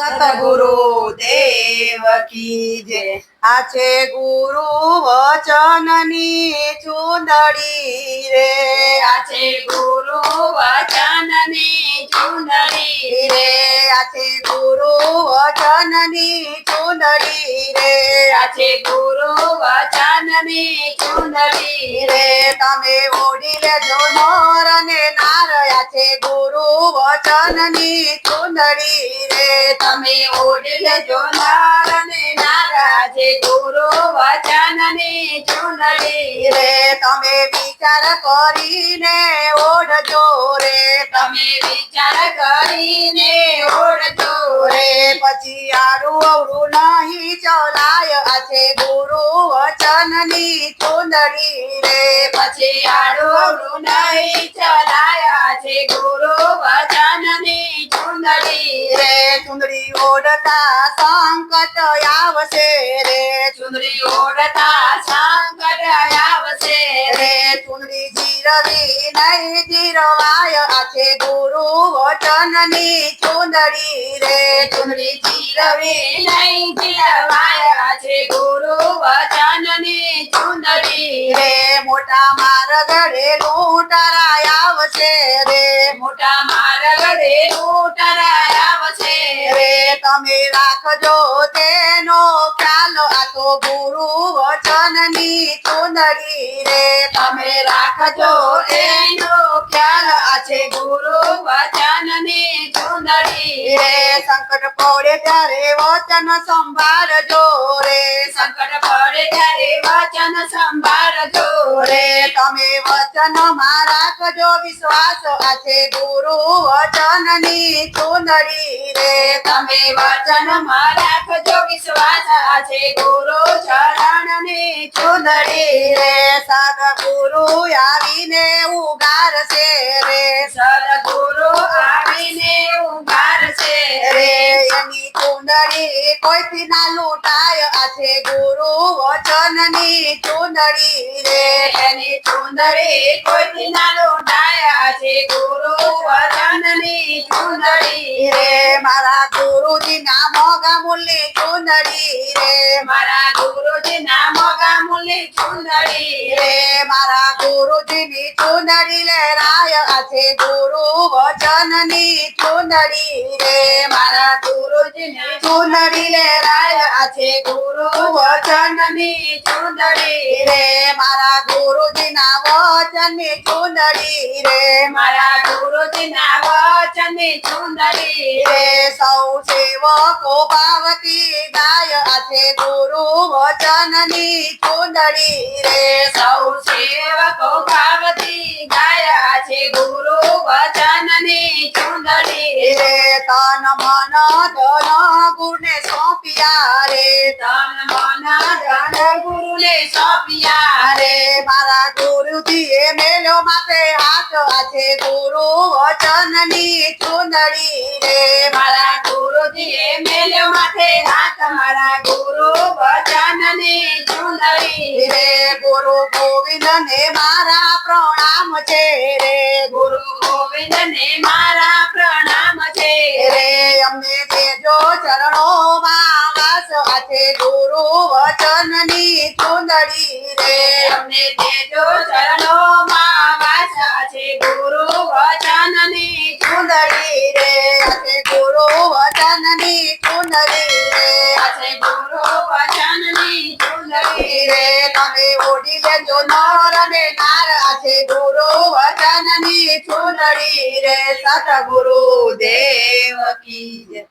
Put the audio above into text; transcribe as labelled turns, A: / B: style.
A: સતગુરુ દેવ કી જય. આ છે ગુરુ વચનની ચુંદડી રે.
B: આ છે ગુરુ વચનની ચુંદડી
A: રે. આ છે ગુરુ વચનની ચુંદડી રે
B: આ છે ગુરુ વચનની ચુંદડી
A: રે. તમે ઓડી લેજો મોર ને નારયા છે ગુરુ વચનની ચુંદડી રે.
B: તમે ઓડી લેજો નાર ને વચન ને ગુરુ
A: રે. તમે વિચાર કરીને ઓઢજો રે.
B: તમે વિચાર કરીને ઓઢજો
A: રે. પછી આરું અવળું નહીં ચલાય છે ગુરુ વચનની ચુંદડી રે.
B: પછી આડોડું નહીં ચલાયા છે ગુરુ વચનની ચુંદડી
A: રે ઓઢતા સંકટ આવશે રે.
B: ચુંદડી ઓઢતા સંકટ આવશે
A: રે ચુંદડી જીરવી નહીં જીરવાય. આ છે ગુરુ વચનની ચુંદડી રે.
B: ચુંદડી જીરવી નહીં જીરવાય. છે ગુરુ વચનની ચુંદડી
A: રે મોટા મારગડે લૂંટારા આવશે રે.
B: મોટા મારગડે ઉતરાય આવશે
A: રે તમે રાખજો તેનો ખ્યાલ. આ તો ગુરુ વચનની ચુંદડી રે.
B: તમે રાખજો એનો ખ્યાલ. આ છે ગુરુ વચનની ચુંદડી
A: રે. સંકટ પડે ત્યારે વચન સંભાળજો રે.
B: સંકટ પડે ત્યારે વચન સંભાળજો
A: તમે વચન મારા કજો વિશ્વાસ આ ગુરુ ગુરુ વચનની ચુંદડી રે.
B: તમે વચન મારા કજો વિશ્વાસ આ ગુરુ ચરણની
A: ચુંદડી રે. સદગુરુ આવીને ઉગારશે રે.
B: સદગુરુ આવીને ઉગારશે
A: રે એની ચુંદડી કોઈથી ના લૂંટાય? આ છે ગુરુ વચનની ચુંદડી રે.
B: એની ચુંદડી કોઈથી ના લૂંટાયા? છે ગુરુ વચનની ચુંદડી
A: રે. મારા ગુરુજી ના મોગા મુલ્લી ચુંદડી રે.
B: મારા ગુરુજી ના મોગા મુલી ચુંદડી
A: રે. મારા ગુરુજી ની ચુંદડી લે રાય આ છે ગુરુ વચનની ચુંદડી રે
B: મારા ગુરુજી
A: ચુંદડી લે રાય છે
B: ગુરુ વચનની ચુંદડી
A: રે. મારા ગુરુજી ના વચનની ચુંદડી રે.
B: મારા ગુરુજી ના વચનની ચુંદડી
A: રે. સૌ સેવકો ભાવતી ગાય આછે છે ગુરુ વચનની ચુંદડી રે.
B: સૌ સેવકો પાવતી ગાયા છે ગુરુ ચુંદડી
A: રે તન મન ધન ગુરુને સોંપ્યા રે.
B: તન મન ધન ગુરુને સોંપ્યા
A: રે. મારા ગુરુજીએ એ મેલ્યો માથે હાથ આજે ગુરુ વચનની ચુંદડી રે.
B: મારા ગુરુજીએ એ મેલ્યો માથે હાથ. મારા ગુરુ વચનની ચુંદડી
A: રે. ગુરુ ગોવિંદ ને મારા પ્રણામ છે રે.
B: ગુરુ ગોવિંદ ને મારા પ્રણામ છે
A: રે અમને દેજો ચરણોમાં વાસ આ છે ગુરુ વચનની ચુંદડી રે.
B: અમને દેજો ચરણોમાં વાસા છે ગુરુ વચનની
A: ચુંદડી રે. આ છે ગુરુ વચનની ચુંદડી રે
B: આ છે ગુરુ વચનની ચુંદડી
A: રે તમે ઓઢી લેજો નર ને નાર છે ગુરુ વચનની ચુંદડી રે સતગુરુ દેવ કી